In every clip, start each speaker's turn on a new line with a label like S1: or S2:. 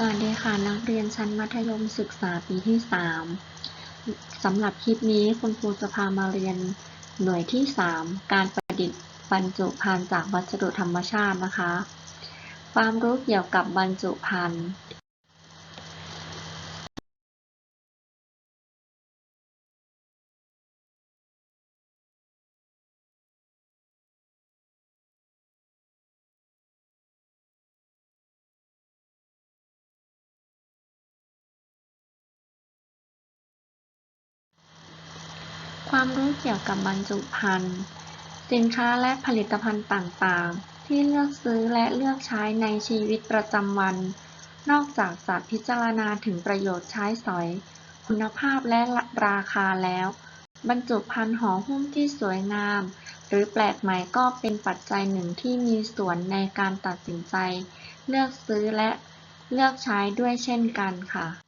S1: สวัสดีค่ะ นักเรียนชั้นมัธยมศึกษาปีที่ 3 สำหรับคลิปนี้คุณครูจะพามาเรียนหน่วยที่ 3 การประดิษฐ์บรรจุภัณฑ์จากวัสดุธรรมชาตินะคะ ความรู้เกี่ยวกับบรรจุภัณฑ์ ความรู้เกี่ยวกับบรรจุภัณฑ์ สินค้าและผลิตภัณฑ์ต่างๆ ที่เลือกซื้อและเลือกใช้ในชีวิตประจำวัน นอกจากจะพิจารณาถึงประโยชน์ใช้สอย คุณภาพและราคาแล้ว บรรจุภัณฑ์ห่อหุ้มที่สวยงาม หรือแปลกใหม่ก็เป็นปัจจัยหนึ่งที่มีส่วนในการตัดสินใจ เลือกซื้อและเลือกใช้ด้วยเช่นกันค่ะ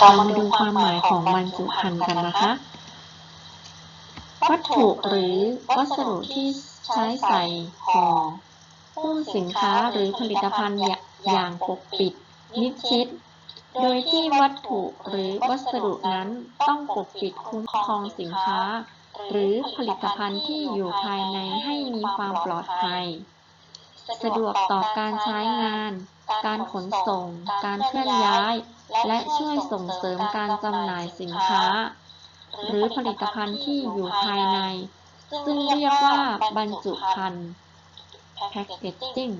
S1: เรามาดูความหมายของบรรจุภัณฑ์กันนะคะ วัตถุหรือวัสดุที่ใช้ใส่ห่อหุ้มสินค้าหรือผลิตภัณฑ์อย่างปกปิดมิดชิด โดยที่วัตถุหรือวัสดุนั้นต้องปกปิดคุ้มครองสินค้า หรือผลิตภัณฑ์ที่อยู่ภายในให้มีความปลอดภัย สะดวกต่อการใช้งาน การขนส่ง การเคลื่อนย้าย และช่วยส่งเสริมการจำหน่ายสินค้า หรือผลิตภัณฑ์ที่อยู่ภายใน ซึ่งเรียกว่าบรรจุภัณฑ์ packaging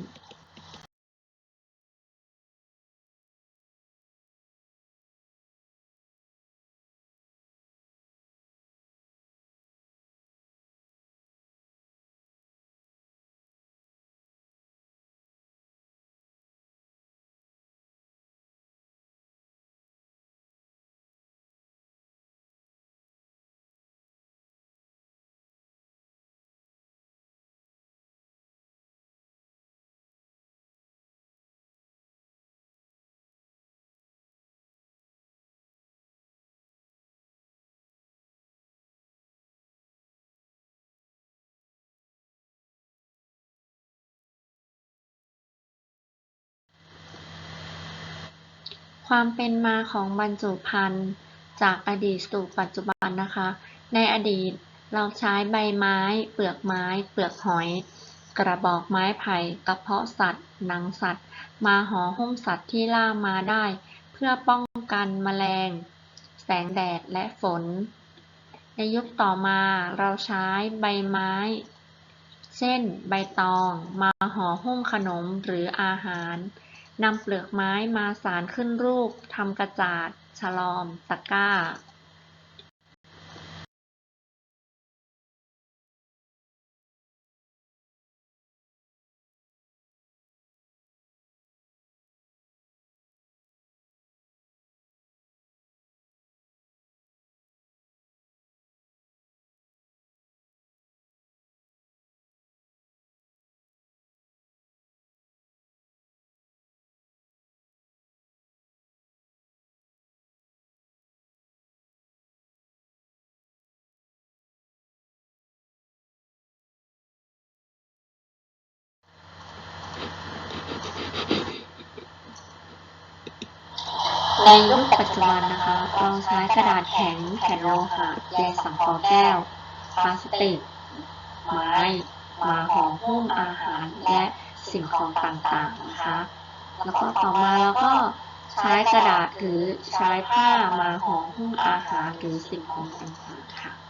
S1: ความเป็นมาของบรรจุภัณฑ์ จากอดีตสู่ปัจจุบันนะคะ ในอดีตเราใช้ใบไม้ เปลือกไม้ เปลือกหอย กระบอกไม้ไผ่กระเพาะสัตว์ หนังสัตว์ มาห่อหุ้มสัตว์ที่ล่ามาได้ เพื่อป้องกันแมลง แสงแดดและฝน ในยุคต่อมาเราใช้ใบไม้ เช่น ใบตอง มาห่อหุ้มขนมหรืออาหาร นำเปลือกไม้มาสานขึ้นรูปทำกระจาด ฉลอม ตะกร้า ในยุคปัจจุบันนะคะ เราใช้กระดาษแข็งแผ่นโลหะใยสังเคราะห์แก้ว พลาสติก ไม้มาห่อหุ้มอาหารและสิ่งของต่างๆนะคะแล้วก็ต่อมาเราก็ใช้กระดาษหรือใช้ผ้ามาห่อหุ้มอาหารหรือสิ่งของต่างๆค่ะ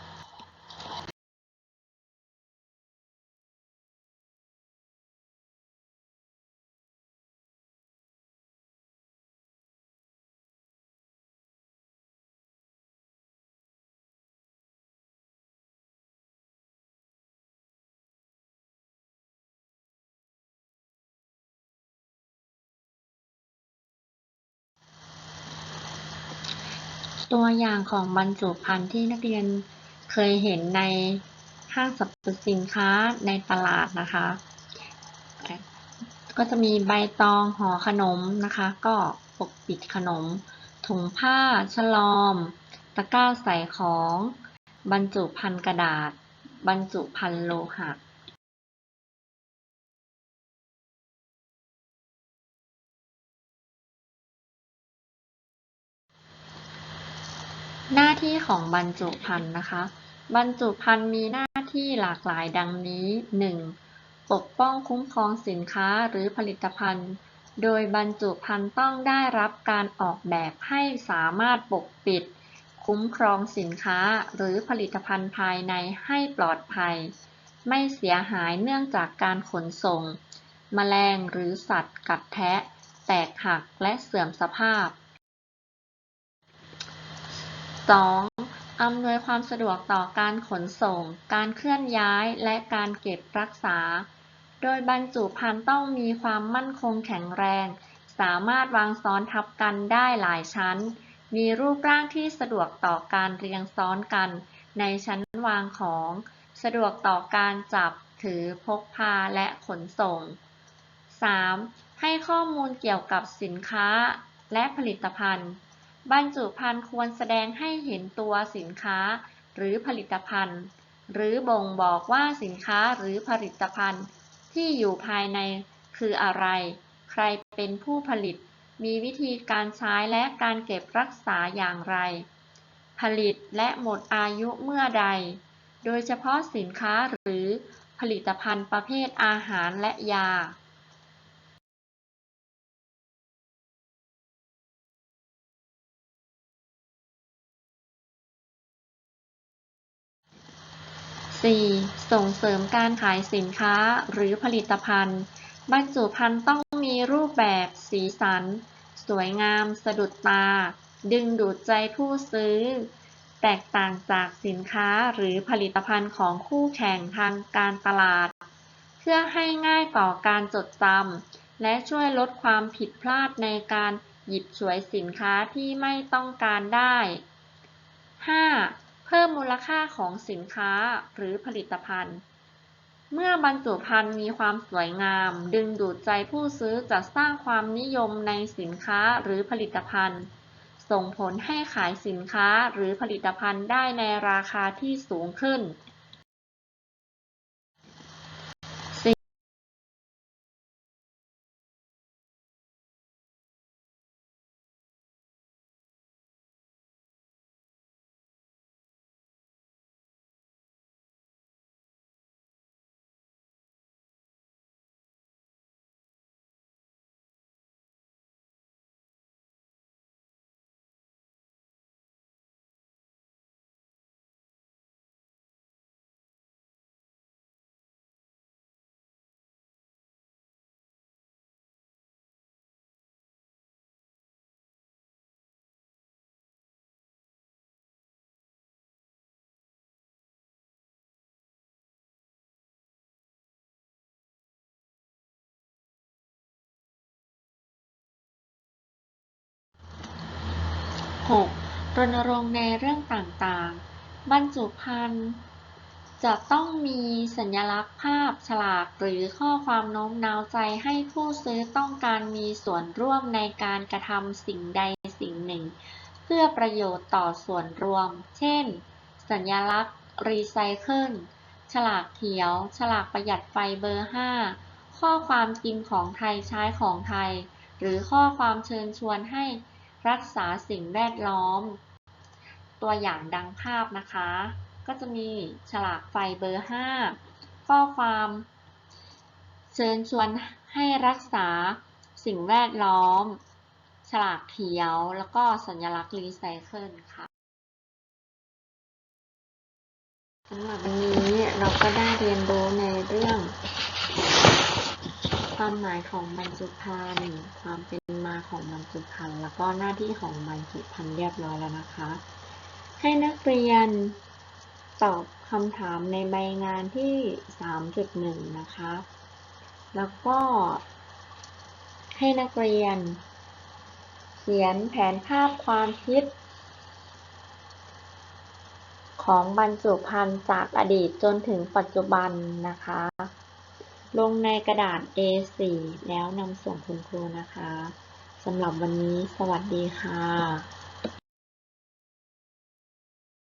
S1: ตัวอย่างของบรรจุภัณฑ์ที่นักเรียนเคยเห็นในห้างสรรพสินค้าในตลาดนะคะ ก็จะมีใบตองห่อขนมนะคะ ก็ปกปิดขนม ถุงผ้า ฉลอม ตะกร้าใส่ของ บรรจุภัณฑ์กระดาษ บรรจุภัณฑ์โลหะ หน้าที่ของบรรจุภัณฑ์นะคะ บรรจุภัณฑ์มีหน้าที่หลากหลายดังนี้ 1. ปกป้องคุ้มครองสินค้าหรือผลิตภัณฑ์ โดยบรรจุภัณฑ์ต้องได้รับการออกแบบให้สามารถปกปิด คุ้มครองสินค้าหรือผลิตภัณฑ์ภายในให้ปลอดภัย ไม่เสียหายเนื่องจากการขนส่ง แมลงหรือสัตว์กัดแทะ แตกหักและเสื่อมสภาพ 2. อำนวยความสะดวกต่อการขนส่ง การเคลื่อนย้ายและการเก็บรักษา โดยบรรจุภัณฑ์ต้องมีความมั่นคงแข็งแรง สามารถวางซ้อนทับกันได้หลายชั้น มีรูปร่างที่สะดวกต่อการเรียงซ้อนกัน ในชั้นวางของ สะดวกต่อการจับ ถือ พกพา และขนส่ง 3. ให้ข้อมูลเกี่ยวกับสินค้าและผลิตภัณฑ์ บรรจุภัณฑ์ควรแสดงให้เห็นตัวสินค้าหรือผลิตภัณฑ์ หรือบ่งบอกว่าสินค้าหรือผลิตภัณฑ์ ที่อยู่ภายในคืออะไร ใครเป็นผู้ผลิต มีวิธีการใช้และการเก็บรักษาอย่างไร ผลิตและหมดอายุเมื่อใด โดยเฉพาะสินค้าหรือผลิตภัณฑ์ประเภทอาหารและยา 4. ส่งเสริมการขายสินค้าหรือผลิตภัณฑ์ บรรจุภัณฑ์ต้องมีรูปแบบสีสัน สวยงาม สะดุดตา ดึงดูดใจผู้ซื้อ แตกต่างจากสินค้าหรือผลิตภัณฑ์ของคู่แข่งทางการตลาด เพื่อให้ง่ายต่อการจดจำและช่วยลดความผิดพลาดในการหยิบฉวยสินค้าที่ไม่ต้องการได้ 5. เพิ่มมูลค่าของสินค้าหรือผลิตภัณฑ์ เมื่อบรรจุภัณฑ์มีความสวยงาม ดึงดูดใจผู้ซื้อจะสร้างความนิยมในสินค้าหรือผลิตภัณฑ์ ส่งผลให้ขายสินค้าหรือผลิตภัณฑ์ได้ในราคาที่สูงขึ้น 6. รณรงค์ในเรื่องต่างๆ บรรจุภัณฑ์จะต้องมีสัญลักษณ์ภาพฉลากหรือข้อความโน้มน้าวใจให้ผู้ซื้อต้องการมีส่วนร่วมในการกระทำสิ่งใดสิ่งหนึ่ง เพื่อประโยชน์ต่อส่วนรวม เช่น สัญลักษณ์รีไซเคิลฉลากเขียว ฉลากประหยัดไฟเบอร์ 5 ข้อความกินของไทยใช้ของไทย หรือข้อความเชิญชวนให้ รักษาสิ่งแวดล้อม ตัวอย่างดังภาพนะคะ ก็จะมีฉลากไฟเบอร์ 5 ข้อความเชิญชวนให้รักษาสิ่งแวดล้อม ฉลากเขียวแล้วก็สัญลักษณ์รีไซเคิลค่ะสำหรับวันนี้เราก็ได้เรียนรู้ในเรื่อง ความหมายของบรรจุภัณฑ์ความเป็นมาของบรรจุภัณฑ์แล้วก็หน้าที่ของบรรจุภัณฑ์เรียบร้อยแล้วนะคะ ให้นักเรียนตอบคำถามในใบงานที่ 3.1 นะคะ แล้วก็ให้นักเรียน เขียนแผนภาพความคิด ของบรรจุภัณฑ์จากอดีตจนถึงปัจจุบันนะคะ ลงในกระดาษ A4 แล้วนำส่งคุณครูนะคะสำหรับวันนี้สวัสดีค่ะ